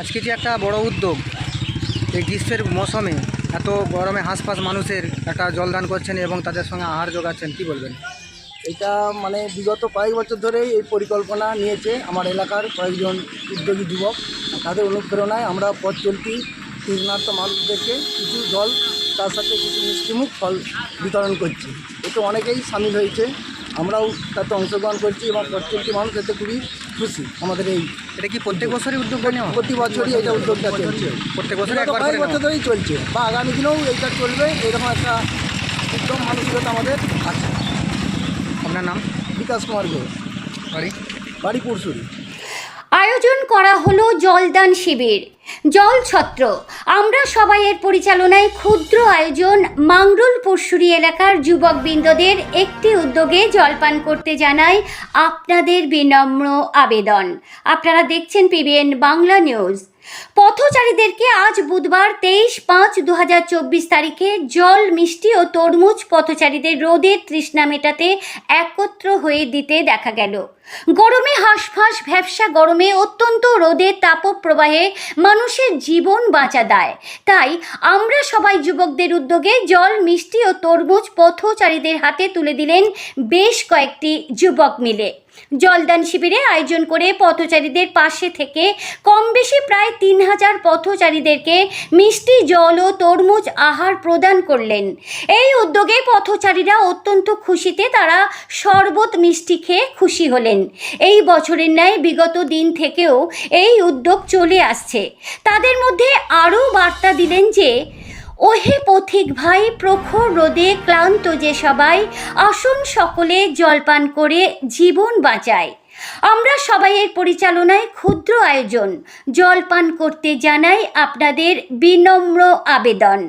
আজকে যে একটা বড় উদ্যোগ এই গ্রীষ্মের মৌসুমে এত গরমে হাঁসফাঁস মানুষের একটা জলদান করছেন এবং তাদের সঙ্গে আহার যোগাচ্ছেন, কি বলবেন? এটা মানে বিগত কয়েক বছর ধরেই এই পরিকল্পনা নিয়েছে আমার এলাকার কয়েকজন উদ্যোগী যুবক। তাদের অনুপ্রেরণায় আমরা পথ চলতি তৃষ্ণার্ত মানুষদেরকে কিছু জল, তার সাথে কিছু মিষ্টিমুখ ফল বিতরণ করছি। এতে অনেকেই সামিল হয়েছে। আমরাও তাতে অংশগ্রহণ করছি এবং পথ চলতি মানুষ এতে খুবই খুশি। আমাদের এই এটা কি প্রত্যেক বছরই উদ্যোগটা নেওয়া? প্রতি বছরই এটা উদ্যোগটা চলছে। প্রত্যেক বছর কয়েক বছর ধরেই চলছে। বা আগামী দিনেও এইটা চলবে এরকম একটা উদ্যম মানসিকতা আমাদের আছে। আপনার নাম? বিকাশ কুমার ঘোষ। বাড়ি? বাড়ি পুরসুরি আয়োজন করা হলো জলদান শিবির। জল ছত্র। আমরা সবাই এর পরিচালনায় ক্ষুদ্র আয়োজন মাংরুল পরশুরি এলাকার যুবকবৃন্দদের একটি উদ্যোগে জলপান করতে জানাই আপনাদের বিনম্র আবেদন। আপনারা দেখছেন পিবিএন বাংলা নিউজ। পথচারীদেরকে আজ বুধবার তেইশ পাঁচ দু তারিখে জল, মিষ্টি ও তরমুজ পথচারীদের রোদের তৃষ্ণা মেটাতে একত্র হয়ে দিতে দেখা গেল। গরমে হাঁসফাঁস, ভ্যাবসা গরমে অত্যন্ত রোদের তাপপ্রবাহে মানুষের জীবন বাঁচা দেয়। তাই আমরা সবাই যুবকদের উদ্যোগে জল, মিষ্টি ও তরমুজ পথচারীদের হাতে তুলে দিলেন বেশ কয়েকটি যুবক মিলে। জলদান শিবিরে আয়োজন করে পথচারীদের পাশে থেকে কম বেশি প্রায় তিন হাজার পথচারীদেরকে মিষ্টি জল ও তরমুজ আহার প্রদান করলেন। এই উদ্যোগে পথচারীরা অত্যন্ত খুশিতে তারা শরবত মিষ্টি খেয়ে খুশি হলেন। এই বছরের ন্যায় বিগত দিন থেকেও এই উদ্যোগ চলে আসছে। তাদের মধ্যে আরও বার্তা দিলেন যে, ওহে পথিক ভাই, প্রখর রোদে ক্লান্ত যে সবাই, আসুন সকলে জলপান করে জীবন বাঁচায়। আমরা সবাই এর পরিচালনায় ক্ষুদ্র আয়োজন, জলপান করতে জানাই আপনাদের বিনম্র আবেদন।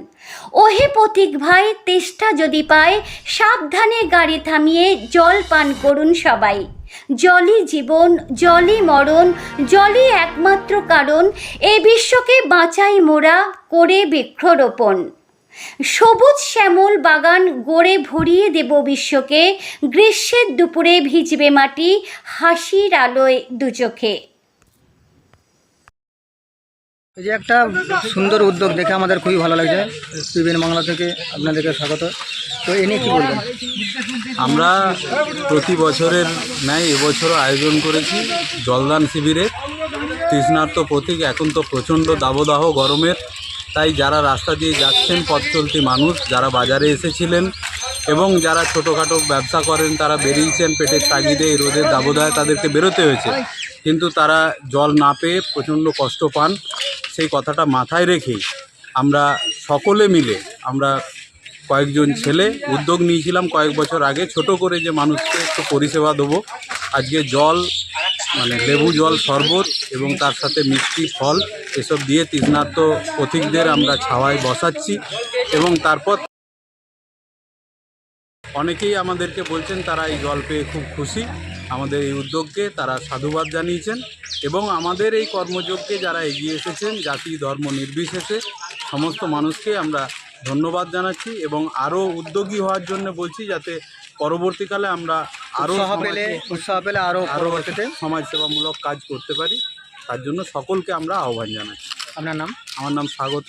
ওহে পথিক ভাই, তেষ্টা যদি পায়, সাবধানে গাড়ি থামিয়ে জল পান করুন সবাই। জলই জীবন জলই মরণ জলই একমাত্র কারণ, এ বিশ্বকে বাঁচাই মোরা করে বৃক্ষরোপণ। সবুজ শ্যামল বাগান গড়ে ভরিয়ে দেব বিশ্বকে। গ্রীষ্মের দুপুরে ভিজবে মাটি হাসির আলোয় দুচোখে এই যে একটা সুন্দর উদ্যোগ দেখে আমাদের খুবই ভালো লাগছে। পিবিএন বাংলা থেকে আপনাদেরকে স্বাগত। তো এ নিয়ে কী বলবেন? আমরা প্রতি বছরের ন্যায় এবছরও আয়োজন করেছি জলদান শিবিরে তৃষ্ণার্ত প্রতীক এখন তো প্রচণ্ড দাবদাহ গরমের। তাই যারা রাস্তা দিয়ে যাচ্ছেন পথ চলতি মানুষ, যারা বাজারে এসেছিলেন এবং যারা ছোটোখাটো ব্যবসা করেন, তারা বেরিয়েছেন পেটের তাগিদে, এই রোদের দাবদায় তাদেরকে বেরোতে হয়েছে। কিন্তু তারা জল না পেয়ে প্রচণ্ড কষ্ট পান। সেই কথাটা মাথায় রেখেই আমরা সকলে মিলে, আমরা কয়েকজন ছেলে উদ্যোগ নিয়েছিলাম কয়েক বছর আগে। ছোট করে যে মানুষকে একটু পরিষেবা দেবো, আজকে জল মানে লেবু, জল, শরবত এবং তার সাথে মিষ্টি, ফল এসব দিয়ে তৃষ্ণার্ত পথিকদের আমরা ছাওয়ায় বসাচ্ছি এবং তারপর অনেকেই আমাদেরকে বলছেন তারা এই জল পেয়ে খুব খুশি। আমাদের এই উদ্যোগকে তারা সাধুবাদ জানিয়েছেন এবং আমাদের এই কর্মযোগকে যারা এগিয়ে এসেছেন জাতি ধর্ম নির্বিশেষে সমস্ত মানুষকে আমরা ধন্যবাদ জানাচ্ছি এবং আরও উদ্যোগী হওয়ার জন্য বলছি যাতে পরবর্তীকালে আমরা আরও পেলে উৎসাহ পেলে আরও আরও পরবর্তীতে সমাজসেবামূলক কাজ করতে পারি। তার জন্য সকলকে আমরা আহ্বান জানাচ্ছি। আপনার নাম? আমার নাম স্বাগত।